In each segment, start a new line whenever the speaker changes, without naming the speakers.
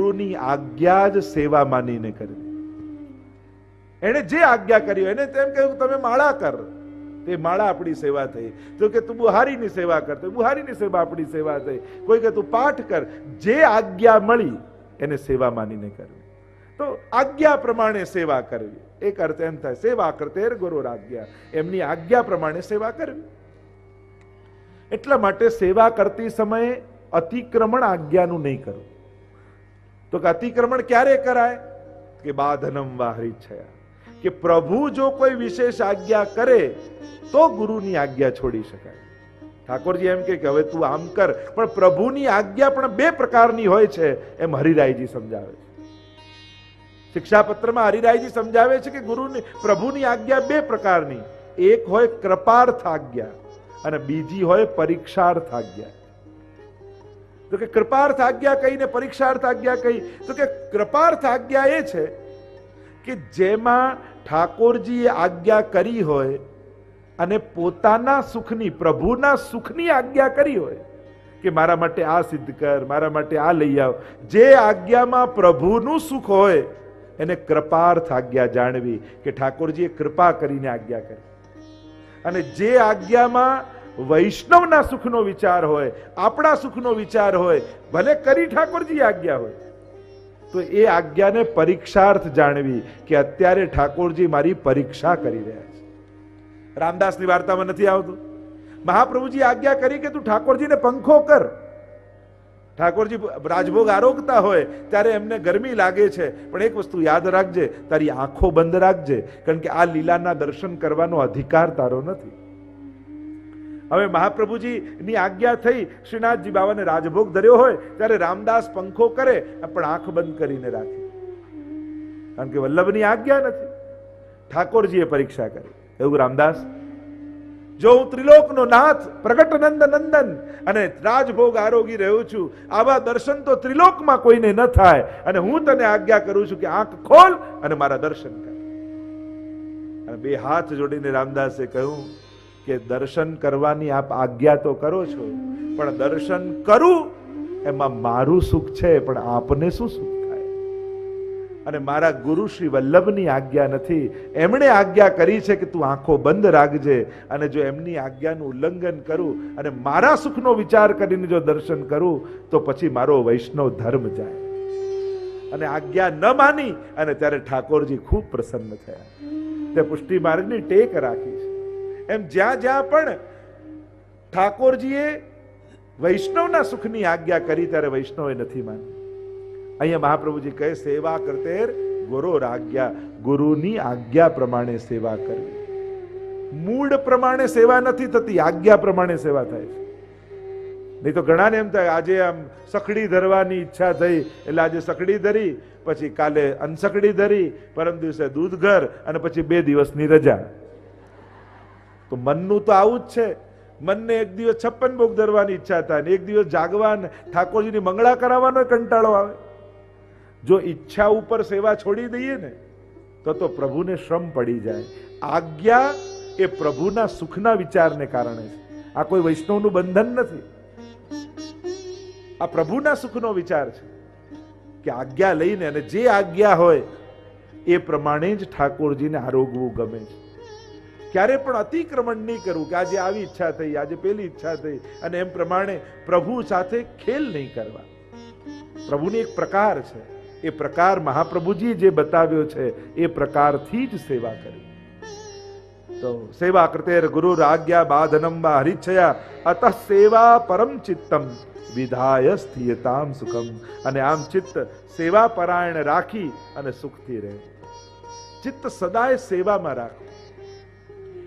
ગુરુની આજ્ઞા જ સેવા માનીને કરવી એને જે આજ્ઞા કરી એને તેમ કહ્યું, તમે માળા કર. તે માળા આપણી સેવા થઈ. તો કે તું બુહારીની સેવા કર, તો બુહારીની સેવા આપણી સેવા થઈ. કોઈ કે તું પાઠ કર, જે આજ્ઞા મળી, એને સેવા માનીને કરવી તો આજ્ઞા પ્રમાણે સેવા કરવી. એક અર્થ એમ થાય, સેવા કરતેર ગુરુ આજ્ઞા. એમની આજ્ઞા પ્રમાણે સેવા કરવી. એટલા માટે સેવા કરતી સમયે અતિક્રમણ આજ્ઞાનું નહીં કરવું તો કે અતિક્રમણ ક્યારે કરાય? કે બાધનમ વાહરી છે કે પ્રભુ જો કોઈ વિશેષ આજ્ઞા કરે, તો ગુરુની આજ્ઞા છોડી શકાય. ઠાકોરજી એમ કે હવે તું આમ કર, પણ પ્રભુની આજ્ઞા પણ બે પ્રકારની હોય છે, એમ હરિરાયજી સમજાવે છે. શિક્ષાપત્રમાં હરિરાયજી સમજાવે છે કે ગુરુની, પ્રભુની આજ્ઞા બે પ્રકારની. એક હોય કૃપાર્થ આજ્ઞા અને બીજી હોય પરીક્ષાર્થ આજ્ઞા તો કે કૃપાર્થ આજ્ઞા કહીને પરીક્ષાર્થ આજ્ઞા કહી, તો કે કૃપાર્થ આજ્ઞા એ છે કે જેમાં ઠાકોરજીએ આજ્ઞા કરી હોય અને પોતાના સુખની, પ્રભુના સુખની આજ્ઞા કરી હોય કે મારા માટે આ સિદ્ધ કર, મારા માટે આ લઈ આવ. જે આજ્ઞામાં પ્રભુનું સુખ હોય, એને કૃપાર્થ આજ્ઞા જાણવી કે ઠાકોરજીએ કૃપા કરીને આજ્ઞા કરી. અને જે આજ્ઞામાં વૈષ્ણવના સુખનો વિચાર હોય, આપણા સુખનો વિચાર હોય, ભલે કરી ઠાકોરજી આજ્ઞા હોય. તો એ આજ્ઞાને પરીક્ષાર્થ જાણવી કે અત્યારે ઠાકોરજી મારી પરીક્ષા કરી રહ્યા છે. રામદાસની વાર્તામાં નથી આવતું. મહાપ્રભુજી આજ્ઞા કરી કે તું ઠાકોરજીને પંખો કર. ઠાકોરજી રાજભોગ આરોગતા હોય ત્યારે એમને ગરમી લાગે છે. પણ એક વસ્તુ યાદ રાખજે, તારી આંખો બંધ રાખજે, કારણ કે આ લીલાના દર્શન કરવાનો અધિકાર તારો નથી. હવે મહાપ્રભુજીની આજ્ઞા થઈ શ્રીનાથજી બાવાને રાજભોગ ધર્યો હોય ત્યારે રામદાસ પંખો કરે, પણ આંખ બંધ કરીને રાખે. કારણ કે વલ્લભની આજ્ઞા નથી. ઠાકોરજીએ પરીક્ષા કરી. એવું રામદાસ? જો હું ત્રિલોકનો નાથ પ્રગટ નંદ નંદન અને રાજભોગ આરોગી રહ્યો છું, આવા દર્શન તો ત્રિલોકમાં કોઈને ન થાય. અને હું તને આજ્ઞા કરું છું કે આંખ ખોલ અને મારા દર્શન કર. બે હાથ જોડીને રામદાસે કહ્યું કે દર્શન કરવાની આપ આજ્ઞા તો કરો છો, પણ દર્શન કરું એમાં મારું સુખ છે, પણ આપને શું સુખ થાય? અને મારા ગુરુ શ્રી વલ્લભની આજ્ઞા નથી. એમણે આજ્ઞા કરી છે કે તું આંખો બંધ રાખજે અને જો એમની આજ્ઞાનું ઉલ્લંઘન કરું અને મારા સુખનો વિચાર કરીને જો દર્શન કરું, તો પછી મારો વૈષ્ણવ ધર્મ જાય. અને આજ્ઞા ન માની અને ત્યારે ઠાકોરજી ખૂબ પ્રસન્ન થયા. તે પુષ્ટિ માર્ગની ટેક રાખી એમ જ્યાં જ્યાં પણ ઠાકોરજીએ વૈષ્ણવના સુખની આજ્ઞા કરી ત્યારે વૈષ્ણવે નથી માની. અહીંયા મહાપ્રભુજી કહે, સેવા કરતેર ગુરુ આજ્ઞા ગુરુની આજ્ઞા પ્રમાણે સેવા કરવી. મૂળ પ્રમાણે સેવા નથી થતી, આજ્ઞા પ્રમાણે સેવા થાય છે. નહીં તો ઘણાને એમ થાય, આજે આમ સકડી ધરવાની ઈચ્છા થઈ, એટલે આજે સકડી ધરી, પછી કાલે અનસકડી ધરી, પરમ દિવસે દૂધ ઘર અને પછી બે દિવસની રજા. તો મનનું તો આવું જ છે. મનને એક દિવસ છપ્પન ભોગ ધરવાની ઈચ્છા થાય ને એક દિવસ જાગવા ઠાકોરજીની મંગળા કરાવવાનો કંટાળો આવે. જો ઈચ્છા ઉપર સેવા છોડી દઈએ ને, તો તો પ્રભુને શ્રમ પડી જાય. આજ્ઞા એ પ્રભુના સુખના વિચારને કારણે છે. આ કોઈ વૈષ્ણવનું બંધન નથી. આ પ્રભુના સુખનો વિચાર છે કે આજ્ઞા લઈને અને જે આજ્ઞા હોય એ પ્રમાણે જ ઠાકોરજીને આરોગવું ગમે છે. ક્યારે પણ અતિક્રમણ નહીં કરવું, કે આજે આવી ઈચ્છા થઈ, આજે પેલી ઈચ્છા થઈ, અને એમ પ્રમાણે પ્રભુ સાથે ખેલ નહીં કરવા. પ્રભુની એક પ્રકાર છે. એ પ્રકાર મહાપ્રભુજી જે બતાવ્યો છે, એ પ્રકારથી જ સેવા કરી. તો સેવા કૃતેર ગુરુ આજ્ઞા બાધનમ વા હરિચ્છયા, અત સેવા પરમ ચિત્તમ, વિધાય સ્થિયતામ સુખમ. અને આમ ચિત્ત સેવા પરાયણ રાખી અને સુખથી રહે. ચિત્ત સદાય સેવામાં રાખો.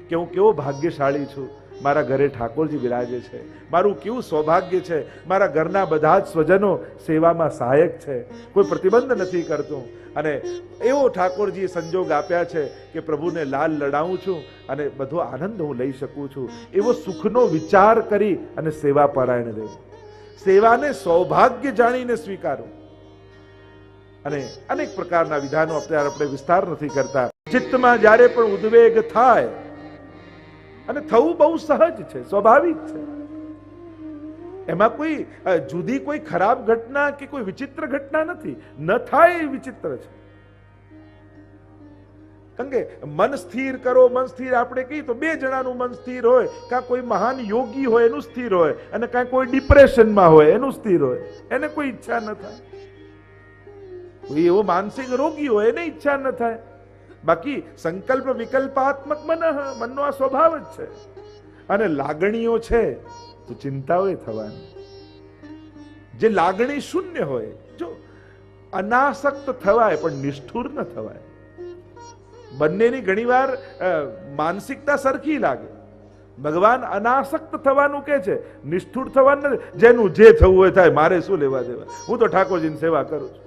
કે હું કેવો ભાગ્યશાળી છું? મારા ઘરે ઠાકોરજી બિરાજે છે. મારું કેવું સૌભાગ્ય છે? મારા ઘરના બધા જ સ્વજનો સેવામાં સહાયક છે. કોઈ પ્રતિબંધ નથી કરતું. અને એવો ઠાકોરજીએ સંજોગ આપ્યા છે કે પ્રભુને લાલ લડાવું છું અને બધો આનંદ હું લઈ શકું છું. એવો સુખનો વિચાર કરી અને સેવા પરાયણ રહેવું સેવાને સૌભાગ્ય જાણીને સ્વીકારો. અને અનેક પ્રકારના વિધાનો અત્યારે આપણે વિસ્તાર નથી કરતા. ચિત્તમાં જ્યારે પણ ઉદ્વેગ થાય અને થવું બહુ સહજ છે, સ્વાભાવિક છે. એમાં કોઈ જુદી કોઈ ખરાબ ઘટના કે કોઈ વિચિત્ર ઘટના નથી. ન થાય એ વિચિત્ર છે. કારણ કે મન સ્થિર કરો, મન સ્થિર આપણે કહીએ તો બે જણાનું મન સ્થિર હોય. કાં કોઈ મહાન યોગી હોય એનું સ્થિર હોય અને કાંઈ કોઈ ડિપ્રેશનમાં હોય એનું સ્થિર હોય. એને કોઈ ઈચ્છા ન થાય. કોઈ એવો માનસિક રોગી હોય એને ઈચ્છા ન થાય. બાકી સંકલ્પ વિકલ્પાત્મક મન, મનનો આ સ્વભાવ જ છે. અને લાગણીઓ છે, તો ચિંતાઓ થવાની. જે લાગણી શૂન્ય હોય, જો અનાસક્ત થવાય, પણ નિષ્ઠુર ન થવાય. બંનેની ઘણીવાર માનસિકતા સરખી લાગે. ભગવાન અનાસક્ત થવાનું કે છે, નિષ્ઠુર થવાનું જેનું જે થવું હોય થાય, મારે શું લેવા દેવા? હું તો ઠાકોરજીની સેવા કરું છું.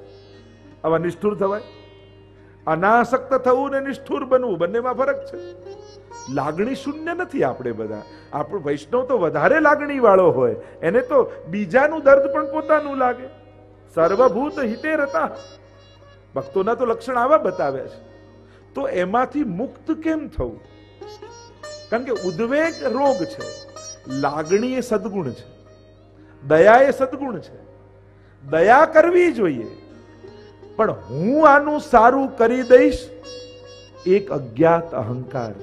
આવા નિષ્ઠુર થવાય? અનાસક્ત થવું ને નિષ્ઠુર બનવું, બંનેમાં ફરક છે. લાગણી શૂન્ય નથી આપણે બધા. આપણો વૈષ્ણવ તો વધારે લાગણી વાળો હોય. એને તો બીજાનું દર્દ પણ પોતાનું લાગે. સર્વભૂત હિતે રતા. ભક્તોના તો લક્ષણ આવા બતાવે છે. તો એમાંથી મુક્ત કેમ થવું? કારણ કે ઉદ્વેગ રોગ છે. લાગણી એ સદગુણ છે. દયા એ સદગુણ છે. દયા કરવી જોઈએ. પણ હું આનું સારું કરી દઈશ. એક અજ્ઞાત અહંકાર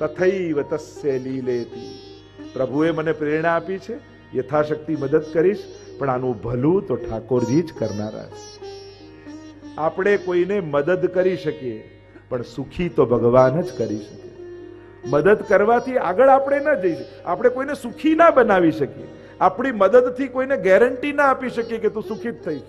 તથૈવ તસ્ય પ્રભુએ મને પ્રેરણા આપી છે, યથાશક્તિ મદદ કરીશ, પણ આનું ભલું તો ઠાકોરજી જ કરનારા આપણે કોઈને મદદ કરી શકીએ, પણ સુખી તો ભગવાન જ કરી શકે. મદદ કરવાથી આગળ આપણે ન જઈ શકીએ. આપણે કોઈને સુખી ના બનાવી શકીએ. આપણી મદદથી કોઈને ગેરંટી ના આપી શકીએ કે તું સુખી જ થઈશ.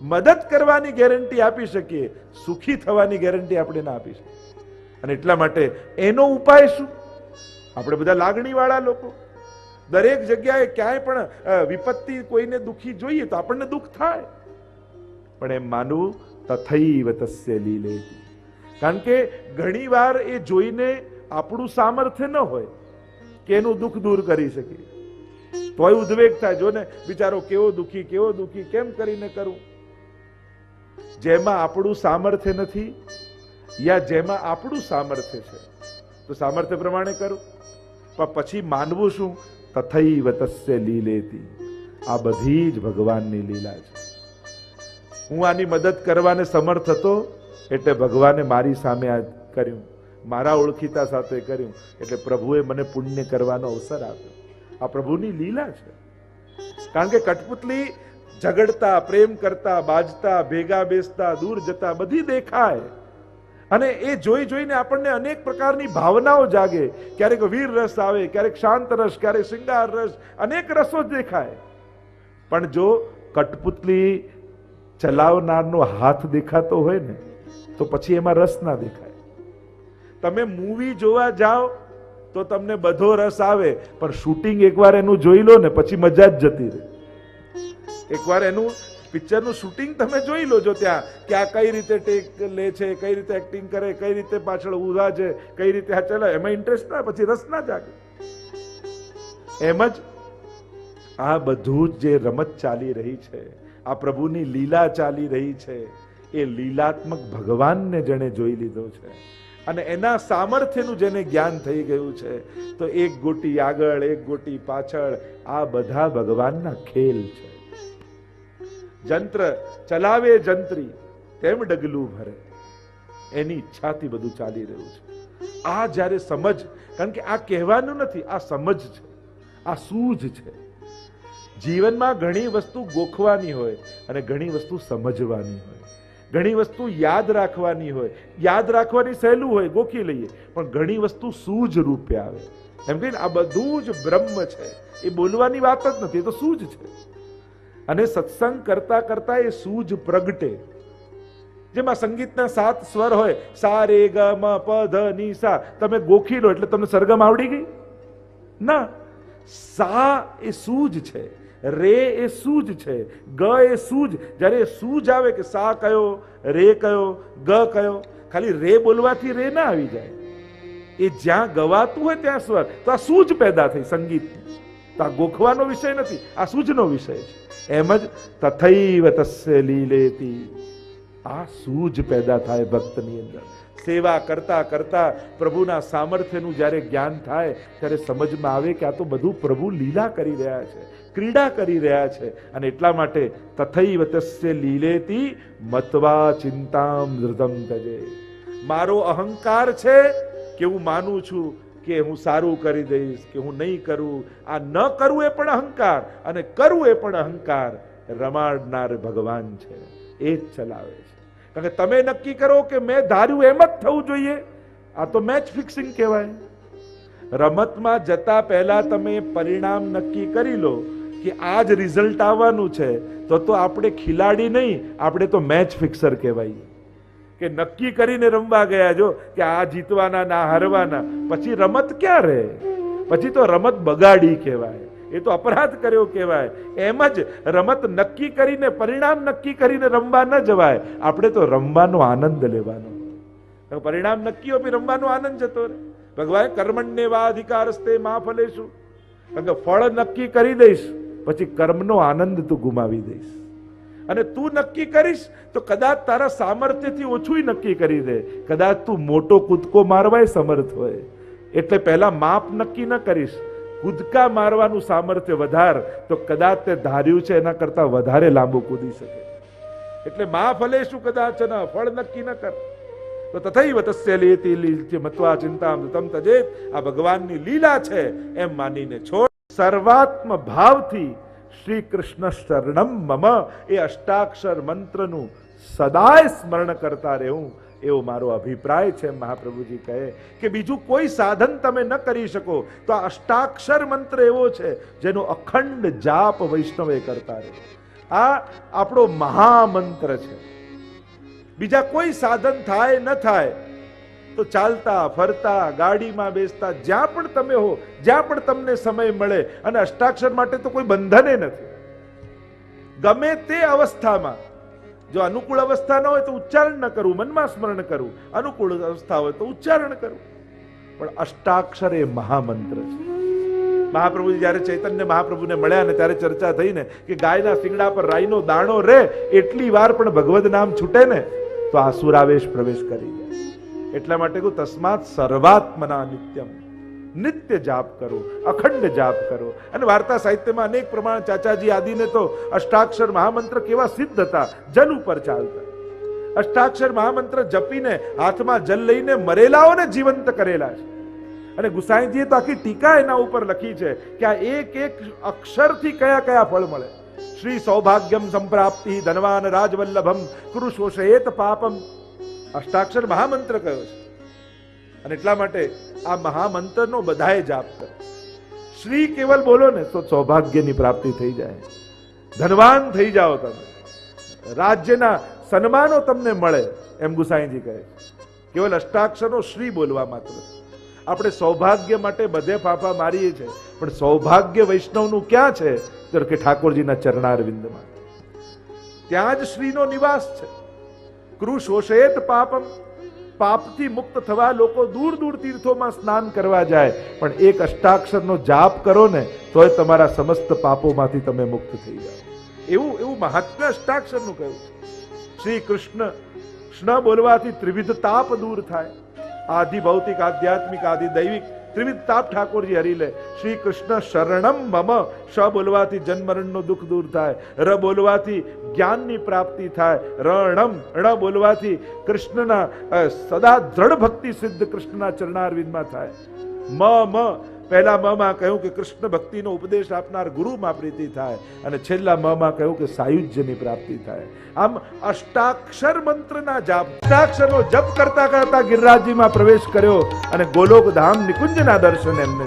મદદ કરવાની ગેરંટી આપી શકીએ, સુખી થવાની ગેરંટી આપણે ના આપી શકીએ. અને એટલા માટે એનો ઉપાય શું? આપણે બધા લાગણીવાળા લોકો. દરેક જગ્યાએ ક્યાંય પણ વિપત્તિ કોઈને દુઃખી જોઈએ તો આપણને દુઃખ થાય. પણ એમ માનવું તથૈવ તસ્ય લીલે કારણ કે ઘણીવાર એ જોઈને આપણું સામર્થ્ય ન હોય કે એનું દુઃખ દૂર કરી શકીએ. તોય ઉદ્વેગ થાય. જો ને બિચારો કેવો દુઃખી કેવો દુઃખી, કેમ કરીને કરું? જેમાં આપણું સામર્થ્ય નથી યા જેમાં આપણું સામર્થ્ય છે. તો સામર્થ્ય પ્રમાણે કરું. પણ પછી માનવું શું? તથૈવ તસ્ય લીલેતી. આ બધી જ ભગવાનની લીલા છે. હું આની મદદ કરવાને સમર્થ હતો એટલે ભગવાને મારી સામે આ કર્યું. મારા ઓળખીતા સાથે કર્યું. એટલે પ્રભુએ મને પુણ્ય કરવાનો અવસર આપ્યો. આ પ્રભુની લીલા છે. કારણ કે કઠપુતલી ઝઘડતા, પ્રેમ કરતા, બાજતા, ભેગા બેસતા, દૂર જતા, બધી દેખાય. અને એ જોઈ જોઈને આપણને અનેક પ્રકારની ભાવનાઓ જાગે. ક્યારેક વીર રસ આવે, ક્યારેક શાંત રસ, ક્યારેક શિંગાર રસ, અનેક રસો દેખાય. પણ જો કઠપુતલી ચલાવનારનો હાથ દેખાતો હોય ને, તો પછી એમાં રસ ના દેખાય. તમે મૂવી જોવા જાઓ, તો તમને બધો રસ આવે, પણ શૂટિંગ એકવાર એનું જોઈ લો ને, પછી મજા જ જતી રહે. એકવાર એનું પિક્ચરનું શૂટિંગ તમે જોઈ લો છો ત્યાં, કે આ કઈ રીતે ટેક લે છે, કઈ રીતે એક્ટિંગ કરે, કઈ રીતે પાછળ ઊભા છે, કઈ રીતે આ ચલાવે. એમાં ઇન્ટરેસ્ટ ના, પછી રસ ના જાગે. એમ જ આ બધું જે રમત ચાલી રહી છે, આ પ્રભુની લીલા ચાલી રહી છે, એ લીલાત્મક ભગવાનને જેણે જોઈ લીધો છે. અને એના સામર્થ્યનું જેને જ્ઞાન થઈ ગયું છે, તો એક ગોટી આગળ, એક ગોટી પાછળ આ બધા ભગવાનના ખેલ છે. જંત્ર ચલાવે જંત્રી, તેમ ડગલું ભરે. એની ઈચ્છાથી બધું ચાલી રહ્યું છે. આ જ્યારે સમજ, કારણ કે આ કહેવાનું નથી, આ સમજ છે, આ સૂઝ છે. જીવનમાં ઘણી વસ્તુ ગોખવાની હોય અને ઘણી વસ્તુ સમજવાની હોય. ઘણી વસ્તુ યાદ રાખવાની હોય. યાદ રાખવાની સહેલું હોય, ગોખી લઈએ, પણ ઘણી વસ્તુ સૂઝ રૂપે આવે. એમ કહીને આ બધું જ બ્રહ્મ છે. એ બોલવાની વાત જ નથી, એ તો સૂઝ છે. અને સત્સંગ કરતા કરતા એ સૂઝ પ્રગટે. જેમાં સંગીતના સાત સ્વર હોય સા રે ગ, મ, પ, ધ, ની, સા. તમે ગોખી લો એટલે તમને સરગમ આવડી ગઈ? ના. સા એ સૂજ છે, રે એ સૂજ છે, ગ એ સૂજ. જ્યારે સૂજ આવે કે સા કયો, રે કયો, ગ કયો, ખાલી રે બોલવાથી રે ના આવી જાય. એ જ્યાં ગવાતું હોય ત્યાં સ્વર. તો આ સૂજ પેદા થઈ સંગીત તો આ ગોખવાનો વિષય નથી, આ સૂજનો વિષય છે. એમ જ તથૈવ તસ્ય લીલેતી. આ સૂજ પેદા થાય ભક્તની અંદર. સેવા કરતા કરતા પ્રભુના સામર્થ્યનું જ્યારે જ્ઞાન થાય, ત્યારે સમજમાં આવે કે આ તો બધું પ્રભુ લીલા કરી રહ્યા છે, ક્રીડા કરી રહ્યા છે. અને એટલા માટે તથૈવ તસ્ય લીલેતી મતવા ચિંતામ હૃદમ તજે. મારો અહંકાર છે કે હું માનું છું કે હું સારું કરી દઈશ, કે હું નહીં કરું, આ ન કરવું એ પણ અહંકાર અને કરવું એ પણ અહંકાર રમાડનાર ભગવાન છે. એ જ ચલાવે છે. કારણ કે તમે નક્કી કરો કે મેં ધાર્યું એમ જ થવું જોઈએ. આ તો મેચ ફિક્સિંગ કહેવાય. રમતમાં જતા પહેલા તમે પરિણામ નક્કી કરી લો કે આ જ રિઝલ્ટ આવવાનું છે. તો તો આપણે ખિલાડી નહીં, આપણે તો મેચ ફિક્સર કહેવાય કે નક્કી કરીને રમવા ગયા જો કે આ જીતવાના, ના હારવાના, પછી રમત ક્યાં રહે પછી તો રમત બગાડી કહેવાય. એ તો અપરાધ કર્યો કહેવાય. એમ જ રમત નક્કી કરીને, પરિણામ નક્કી કરીને રમવા ન જવાય. આપણે તો રમવાનો આનંદ લેવાનો. પરિણામ નક્કી હોય રમવાનો આનંદ જતો રહે. ભગવાન કર્મણ્ય વા અધિકારસ્તે મા ફલેશું કારણ કે ફળ નક્કી કરી દઈશ, પછી કર્મનો આનંદ તું ગુમાવી દઈશ. અને તું નક્કી કરીશ, તો કદાચ તારા સામર્થ્યથી ઓછું નક્કી કરી દે. કદાચ તું મોટો કૂદકો મારવાય સમર્થ હોય. એટલે પહેલા માપ નક્કી ન કરીશ. કૂદકા મારવાનું સામર્થ્ય વધાર, તો કદાચ તે ધાર્યું છે એના કરતા વધારે લાંબુ કૂદી શકે. એટલે મા ફલે શું કદાચ ન, ફળ નક્કી ન કર. તો તથૈવ તસ્ય લેતી લીલથી મત્વા ચિંતામ તમ તજેત. આ ભગવાનની લીલા છે, એમ માનીને છોડ. સર્વાત્મ ભાવથી શ્રી કૃષ્ણ શરણમ મમ એ અષ્ટાક્ષર મંત્રનું સદાય સ્મરણ કરતા રહેવું, એવો મારો અભિપ્રાય છે મહાપ્રભુજી કહે કે બીજું કોઈ સાધન તમે ન કરી શકો, તો આ અષ્ટાક્ષર મંત્ર એવો છે જેનો અખંડ જાપ વૈષ્ણવે કરતા રહે. આ આપણો મહામંત્ર છે. બીજા કોઈ સાધન થાય, ન થાય તો ચાલતા, ફરતા, ગાડીમાં બેસતા, જ્યાં પણ તમે હો, જ્યાં પણ તમને સમય મળે અને અષ્ટાક્ષર માટે તો કોઈ બંધને નથી. ગમે તે અવસ્થામાં, જો અનુકૂળ અવસ્થા ન હોય તો ઉચ્ચારણ ન કરવું, મનમાં સ્મરણ કરવું. અનુકૂળ અવસ્થા હોય તો ઉચ્ચારણ કરવું. પણ અષ્ટાક્ષર એ મહામંત્ર છે. મહાપ્રભુજી જ્યારે ચૈતન્ય મહાપ્રભુને મળ્યા ને ત્યારે ચર્ચા થઈ ને કે ગાયના શિંગડા પર રાઈનો દાણો રે, એટલી વાર પણ ભગવદ નામ છૂટે ને, તો આસુરાવેશ પ્રવેશ કરી જાય. એટલા માટે કહું, તસ્માત સર્વાત્મના નિત્યમ. નિત્ય જાપ કરો, અખંડ જાપ કરો. અને વાર્તા સાહિત્યમાં અનેક પ્રમાણ ચાચાજી આદિને તો અષ્ટાક્ષર મહામંત્ર કેવા સિદ્ધ હતા જલ ઉપર ચાલતા. અષ્ટાક્ષર મહામંત્ર જપીને હાથમાં જલ લઈને મરેલાઓને જીવંત કરેલા છે. અને ગુસાઈજીએ તો આખી ટીકા એના ઉપર લખી છે કે આ એક એક અક્ષરથી કયા કયા ફળ મળે. શ્રી સૌભાગ્યમ સંપ્રાપ્તિ ધનવાન રાજવલ્લભમ કૃષોષયેત પાપમ. અષ્ટાક્ષર મહામંત્ર કયો છે? અને એટલા માટે આ મહામંત્રનો બધાએ જાપ કરો. શ્રી કેવલ બોલો ને તો સૌભાગ્યની પ્રાપ્તિ થઈ જાય. ધનવાન થઈ જાઓ તમે. રાજ્યના સન્માનો તમને મળે, એમ ગુસાઈજી કહે કેવલ અષ્ટાક્ષરનો શ્રી બોલવા માત્ર. આપણે સૌભાગ્ય માટે બધે ફાફા મારીએ છીએ, પણ સૌભાગ્ય વૈષ્ણવનું ક્યાં છે? તો કે ઠાકોરજીના ચરણારવિંદમાં. ત્યાં જ શ્રીનો નિવાસ છે. કૃષોષેત પાપમ. પાપથી મુક્ત થવા લોકો દૂર દૂર તીર્થોમાં સ્નાન કરવા જાય. પણ એક અષ્ટાક્ષરનો જાપ કરો ને, તોય તમારા સમસ્ત પાપોમાંથી તમે મુક્ત થઈ જાઓ. એવું એવું મહાત્મ્ય અષ્ટાક્ષરનું કહ્યું શ્રી કૃષ્ણ કૃષ્ણ બોલવાથી ત્રિવિધ તાપ દૂર થાય. આધિ ભૌતિક, આધ્યાત્મિક, આદિ દૈવિક ત્રિવિધ તાપ ઠાકોરજી હરી લે શ્રી કૃષ્ણ શરણમ મમ શ બોલવાથી જન્મરણનું દુઃખ દૂર થાય, ર બોલવાથી જ્ઞાનની પ્રાપ્તિ થાય, રણમ, ણ બોલવાથી કૃષ્ણના સદા દ્રઢ ભક્તિ સિદ્ધ કૃષ્ણના ચરણારવિંદમાં થાય. મ મ પહેલા મમાં કહ્યું કે કૃષ્ણ ભક્તિનો ઉપદેશ આપનાર ગુરુમાં પ્રીતિ થાય અને છેલ્લા મમાં કહ્યું કે સાયુજ્યની પ્રાપ્તિ થાય. આમ અષ્ટાક્ષર મંત્રના જાપ. અષ્ટાક્ષરનો જપ કરતા કરતા ગિરિરાજજીમાં પ્રવેશ કર્યો અને ગોલોક ધામ નિકુંજના દર્શન એમને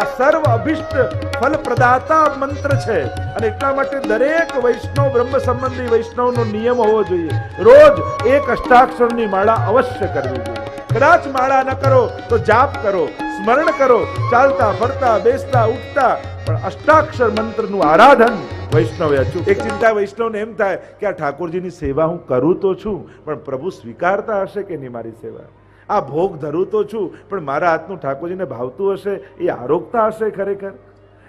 આ સર્વ અભિષ્ટ ફલ પ્રદાતા મંત્ર છે અને એટલા માટે દરેક વૈષ્ણવ બ્રહ્મ સંબંધી વૈષ્ણવનો નિયમ હોવો જોઈએ. રોજ એક અષ્ટાક્ષરની માળા અવશ્ય કરવી જોઈએ. કદાચ માળા ન કરો તો જાપ કરો, સ્મરણ કરો, ચાલતા, ફરતા, બેસતા, ઉઠતા. પણ અષ્ટાક્ષર મંત્રનું આરાધન વૈષ્ણવે અચૂક એક ચિંતા વૈષ્ણવને એમ થાય કે આ ઠાકોરજીની સેવા હું કરું તો છું, પણ પ્રભુ સ્વીકારતા હશે કે નહીં મારી સેવા? આ ભોગ ધરું તો છું, પણ મારા હાથનું ઠાકોરજીને ભાવતું હશે, એ આરોગતા હશે ખરેખર?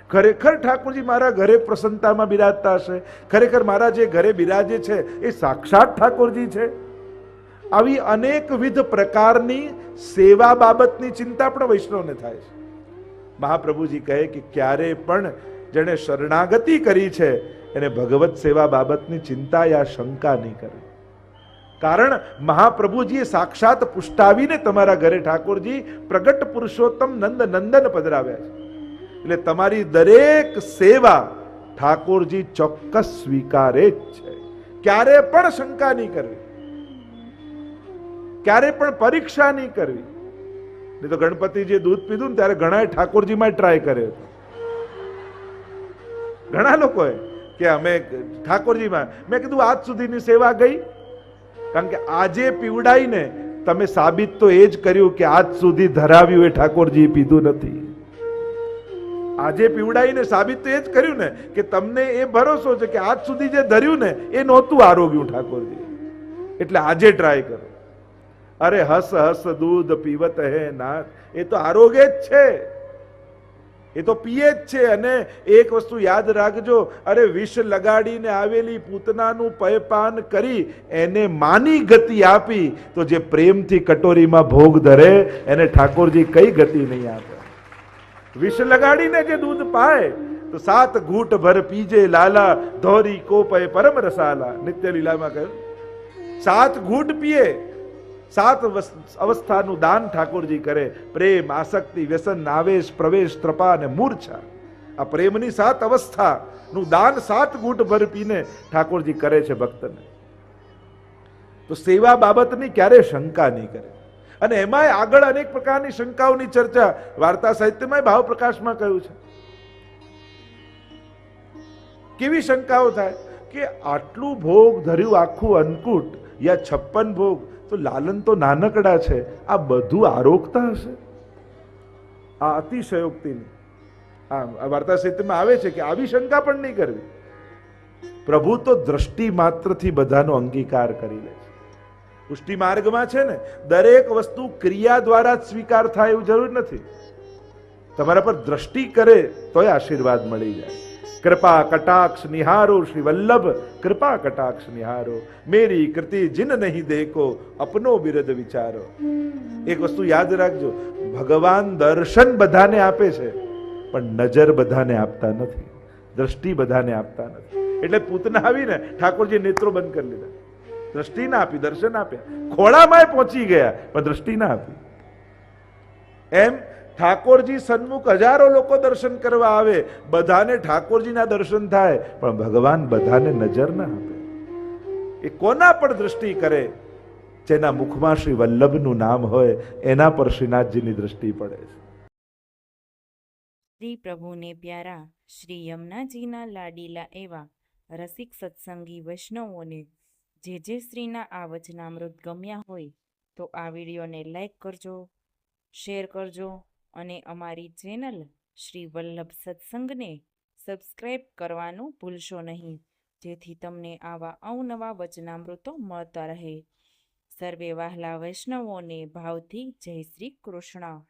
ખરેખર ઠાકોરજી મારા ઘરે પ્રસન્નતામાં બિરાજતા હશે? ખરેખર મારા જે ઘરે બિરાજે છે, એ સાક્ષાત ઠાકોરજી છે? આવી અનેકવિધ પ્રકારની સેવા બાબતની ચિંતા પણ વૈષ્ણવને થાય છે. મહાપ્રભુજી કહે કે ક્યારે પણ જેણે શરણાગતિ કરી છે, એને ભગવત સેવા બાબતની ચિંતા યા શંકા નહીં કરવી કારણ મહાપ્રભુજીએ સાક્ષાત પુષ્ટાવીને તમારા ઘરે ઠાકોરજી પ્રગટ પુરુષોત્તમ નંદ નંદન પધરાવ્યા છે. એટલે તમારી દરેક સેવા ઠાકોરજી ચોક્કસ સ્વીકારે જ છે. ક્યારે પણ શંકા નહીં કરવી. ક્યારે પણ પરીક્ષા નહીં કરવી. નહીં તો ગણપતિજીએ દૂધ પીધું ને ત્યારે ઘણા ઠાકોરજીમાં ટ્રાય કર્યો ઘણા લોકોએ કે અમે ઠાકોરજીમાં, મેં કીધું આજ સુધીની સેવા ગઈ. કારણ કે આજે પીવડાઈને તમે સાબિત તો એ જ કર્યું કે આજ સુધી ધરાવ્યું એ ઠાકોરજી પીધું નથી. આજે પીવડાઈને સાબિત તો એ જ કર્યું ને કે તમને એ ભરોસો છે કે આજ સુધી જે ધર્યું ને એ નહોતું આરોગ્યું ઠાકોરજી એટલે આજે ટ્રાય કરો. અરે હસ હસ દૂધ પીવત હે નાથ. એ તો આરોગ્ય જ છે. એ તો પીએ જ છે. અને એક વસ્તુ યાદ રાખજો, અરે વિષ લગાડીને આવેલી પૂતનાનું પયપાન કરી, એને માની ગતિ આપી, તો જે પ્રેમથી કટોરીમાં ભોગ ધરે, એને ઠાકોરજી કઈ ગતિ નહીં આપે. વિષ લગાડીને જે દૂધ પાય, તો સાત ઘૂંટ ભર પીજે લાલા, ધોરી કોપય પરમ રસાલા. નિત્ય લીલામાં કહ્યું, સાત ઘૂંટ પીએ સાત વસ- અવસ્થાનું દાન ઠાકોરજી કરે. પ્રેમ, આસક્તિ, વ્યસન આવેશ પ્રવેશ ત્રપા અને મૂર્છા. આ પ્રેમની સાત અવસ્થાનું દાન સાત ઘૂંટ ભર પીને ઠાકોરજી કરે છે ભક્તને. તો સેવા બાબતની ક્યારે શંકા નહીં કરે. અને એમાંય આગળ અનેક પ્રકારની શંકાઓની ચર્ચા વાર્તા સાહિત્યમાં ભાવ પ્રકાશમાં કહ્યું છે. કેવી શંકાઓ થાય? કે આટલું ભોગ ધર્યું આખું અન્નકૂટ યા છપ્પન ભોગ તો લાલન તો નાનકડા છે. આ બધું આરોગતા હશે. આ અતિશયોક્તિની. આ વાર્તા સાહિત્યમાં આવે છે કે આવી શંકા પણ નહીં કરવી. પ્રભુ તો દ્રષ્ટિ માત્રથી બધાનો અંગીકાર કરી લે છે. પુષ્ટિ માર્ગમાં છે ને, દરેક વસ્તુ ક્રિયા દ્વારા જ સ્વીકાર થાય એવું જરૂર નથી. તમારા પર દ્રષ્ટિ કરે તોય આશીર્વાદ મળી જાય. કૃપા કટાક્ષ નિહારો શ્રી વલ્લભ કૃપા કટાક્ષ નિહારો મેરી કૃતિ જિન નહીં દેખો અપનો બિરદ વિચારો એક વસ્તુ યાદ રાખજો ભગવાન દર્શન બધાને આપે છે પણ નજર બધાને આપતા નથી દ્રષ્ટિ બધાને આપતા નથી એટલે પૂતના આવીને ઠાકોરજી નેત્રો બંધ કરી લીધા દ્રષ્ટિ ના આપી દર્શન આપ્યા ખોળામાં પહોંચી ગયા પણ દ્રષ્ટિ ના આપી એમ ઠાકોરજી સન્મુખ હજારો લોકો દર્શન કરવા આવે, બધાને ઠાકોરજીના દર્શન થાય, પણ ભગવાન બધાને નજર ના આપે. એ કોના પર દ્રષ્ટિ કરે? જેના મુખમાં શ્રી વલ્લભનું નામ હોય, એના પર શ્રીનાથજીની દ્રષ્ટિ પડે છે.
શ્રી પ્રભુને પ્યારા, શ્રી યમુનાજીના લાડીલા એવા રસિક સત્સંગી વૈષ્ણવોને જે જે શ્રીના આ વચનામૃત ગમ્યા હોય, તો આ વિડીયોને લાઈક કરજો, શેર કરજો અને અમારી ચેનલ શ્રી વલ્લભ સત્સંગને સબસ્ક્રાઈબ કરવાનું ભૂલશો નહીં. જેથી તમને આવા અવનવા વચનામૃતો મળતા રહે. સર્વે વહાલા વૈષ્ણવોને ભાવથી જય શ્રી કૃષ્ણ.